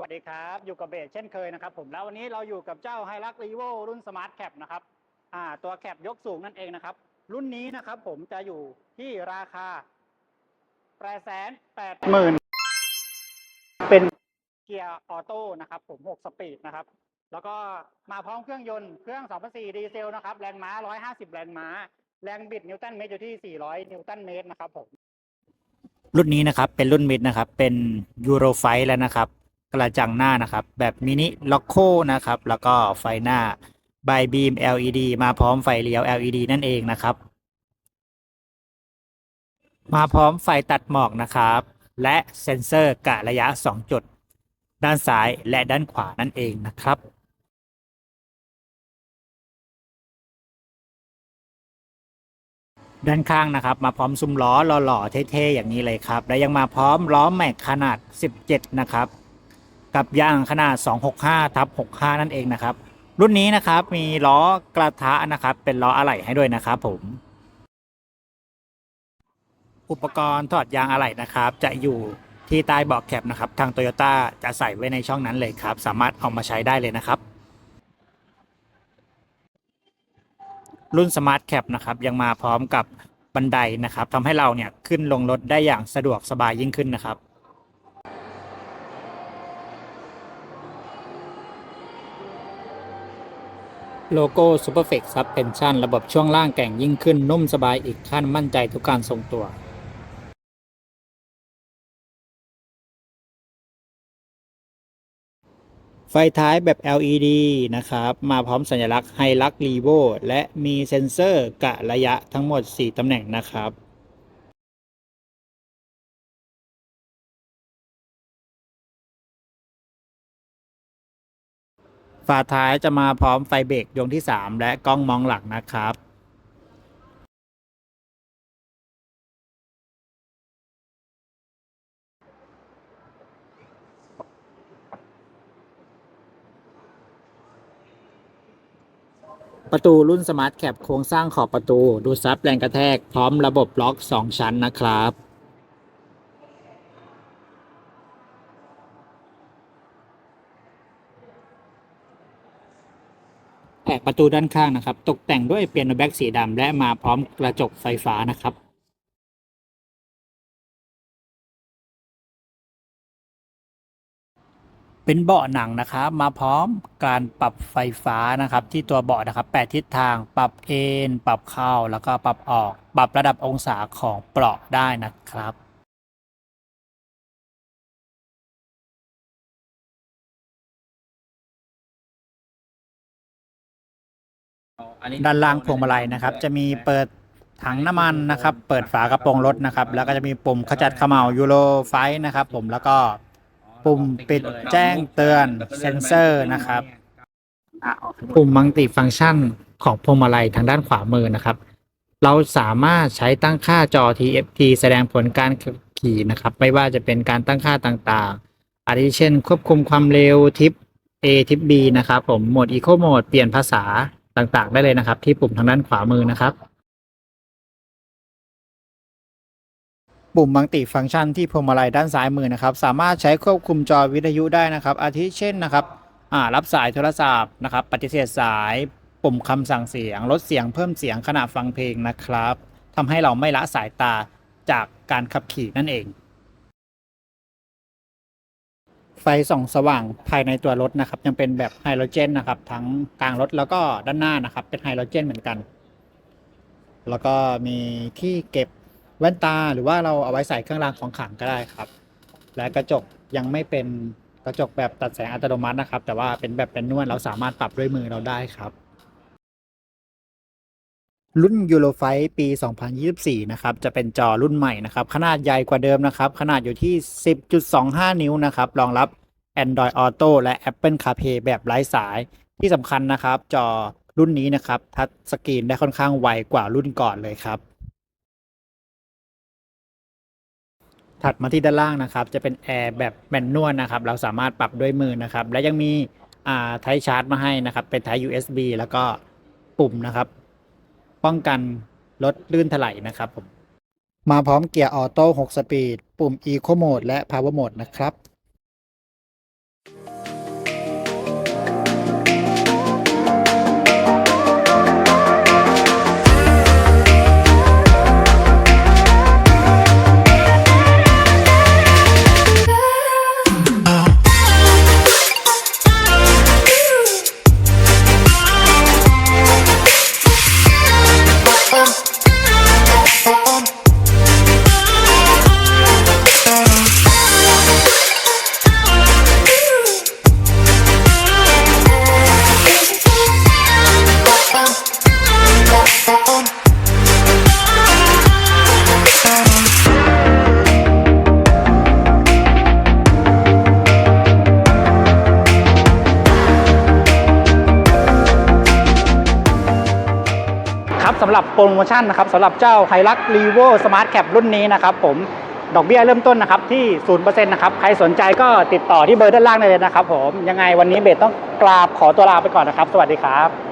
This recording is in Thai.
วัสดีครับ อยู่กับเบสเช่นเคยนะครับผมแล้ววันนี้เราอยู่กับเจ้าไฮรักรีโวรุ่นสมาร์ทแคปนะครับอ่าตัวแคปยกสูงนั่นเองนะครับ รุ่นนี้นะครับผมจะอยู่ที่ราคาแปดแสนแปดหมื่นเป็นเกียร์ออโต้นะครับผม6สปีดนะครับ แล้วก็มาพร้อมเครื่องยนต์เครื่อง2.4ดีเซลนะครับ แรงม้า150แรงม้า แรงบิดนิวตันเมตรอยู่ที่400นิวตันเมตรนะครับผมรุ่นนี้นะครับเป็นรุ่นมิดนะครับ เป็นยูโรไฟแล้วนะครับ กระจังหน้านะครับ แบบมินิล็อกโคนะครับ แล้วก็ไฟหน้าบายบีม LED มาพร้อมไฟเลี้ยว LED นั่นเองนะครับ มาพร้อมไฟตัดหมอกนะครับ และเซ็นเซอร์กะระยะ 2 จุด ด้านซ้ายและด้านขวานั่นเองนะครับด้านข้างนะครับ มาพร้อมซุ้มล้อหล่อๆเท่ๆอย่างนี้เลยครับ และยังมาพร้อมล้อแม็กขนาด 17 นะครับ กับยางขนาด 265ทับ65 นั่นเองนะครับ รุ่นนี้นะครับมีล้อกระทะนะครับ เป็นล้ออะไหล่ให้ด้วยนะครับผม อุปกรณ์ถอดยางอะไหล่นะครับ จะอยู่ที่ใต้เบาะแคปนะครับ ทางโตโยต้าจะใส่ไว้ในช่องนั้นเลยครับ สามารถเอามาใช้ได้เลยนะครับรุ่น Smart Cap นะครับยังมาพร้อมกับบันไดนะครับทำให้เราเนี่ยขึ้นลงรถได้อย่างสะดวกสบายยิ่งขึ้นนะครับ โลโก้ Superflex Suspension ระบบช่วงล่างแก่งยิ่งขึ้นนุ่มสบายอีกขั้นมั่นใจทุกการทรงตัว ไฟท้ายแบบ LED นะครับ มาพร้อมสัญลักษณ์ h i l u x r e v o และมีเซ็นเซอร์กะระยะทั้งหมด 4 ตำแหน่งนะครับ ฝาท้ายจะมาพร้อมไฟเบรกดวงที่ 3 และกล้องมองหลังนะครับประตูรุ่น Smart Cap โครงสร้างขอบประตู ดูซับแรงกระแทกพร้อมระบบล็อก 2 ชั้นนะครับ แผกประตูด้านข้างนะครับ ตกแต่งด้วยเปียโนแบ็กสีดำและมาพร้อมกระจกไฟฟ้านะครับเป็นเบาะหนังนะครับมาพร้อมการปรับไฟฟ้านะครับ ที่ตัวเบาะนะครับแปดทิศทางปรับเอนปรับเข้าแล้วก็ปรับออก ปรับระดับองศาของเปลาะได้นะครับ ด้านล่างพวงมาลัยนะครับ จะมีเปิดถังน้ำมันนะครับ เปิดฝากระโปรงรถนะครับ แล้วก็จะมีปุ่มขจัดเขม่ายูโรไฟนะครับ ผมแล้วก็ปุ่มปิดแจ้งเตือนเซ็นเซอร์นะครับปุ่มมัลติฟังก์ชันของพวงมาลัยทางด้านขวามือนะครับ เราสามารถใช้ตั้งค่าจอ TFT แสดงผลการขับขี่นะครับ ไม่ว่าจะเป็นการตั้งค่าต่างๆ อาทิเช่น ควบคุมความเร็วทิป A ทิป B นะครับ ผมโหมด Eco Mode เปลี่ยนภาษา ต่างๆ ได้เลยนะครับ ที่ปุ่มทางด้านขวามือนะครับ ปุ่มมัลติฟังก์ชันที่พวงมาลัยด้านซ้ายมือนะครับ สามารถใช้ควบคุมจอวิทยุได้นะครับ อาทิเช่นนะครับรับสายโทรศัพท์นะครับ ปฏิเสธสายปุ่มคำสั่งเสียง ลดเสียงเพิ่มเสียงขณะฟังเพลงนะครับทำให้เราไม่ละสายตาจากการขับขี่นั่นเอง ฟส่องสว่างภายในตัวรถนะครับ ยังเป็นแบบไฮโดรเจนนะครับทั้งกลางรถแล้วก็ด้านหน้านะครับ เป็นไฮโดรเจนเหมือนกัน แล้วก็มีที่เก็บแว่นตาหรือว่าเราเอาไว้ใส่เครื่องรางของขลังก็ได้ครับ และกระจกยังไม่เป็นกระจกแบบตัดแสงอัตโนมัตินะครับ แต่ว่าเป็นแบบเป็นนวดเราสามารถปรับด้วยมือเราได้ครับ รุ่น e u r o f i ปี 2024 นะครับ จะเป็นจอรุ่นใหม่นะครับ ขนาดใหญ่กว่าเดิมนะครับ ขนาดอยู่ที่ 10.25 นิ้วนะครับ รองรับ Android Auto และ Apple CarPlay แบบไร้สาย ที่สำคัญนะครับ จอรุ่นนี้นะครับทัชสกรีนได้ค่อนข้างไวกว่ารุ่นก่อนเลยครับ ถัดมาที่ด้านล่างนะครับ จะเป็นแอร์แบบแมนนวลนะครับ เราสามารถปรับด้วยมือนะครับ และยังมีอ่าไทชาร์จมาให้นะครับ เป็นไท USB แล้วก็ปุ่มนะครับ ป้องกันรถลื่นถลายนะครับผมมาพร้อมเกียร์ออโต้6สปีด ปุ่ม Eco Mode และ Power Mode นะครับ สำหรับโปรโมชั่นนะครับสำหรับเจ้าไฮรักรีโวสมาร์ทแคปรุ่นนี้นะครับผมดอกเบี้ยเริ่มต้นนะครับที่0%นะครับใครสนใจก็ติดต่อที่เบอร์ด้านล่างได้เลยนะครับผมยังไงวันนี้เบสต้องกราบขอตัวลาไปก่อนนะครับ สวัสดีครับ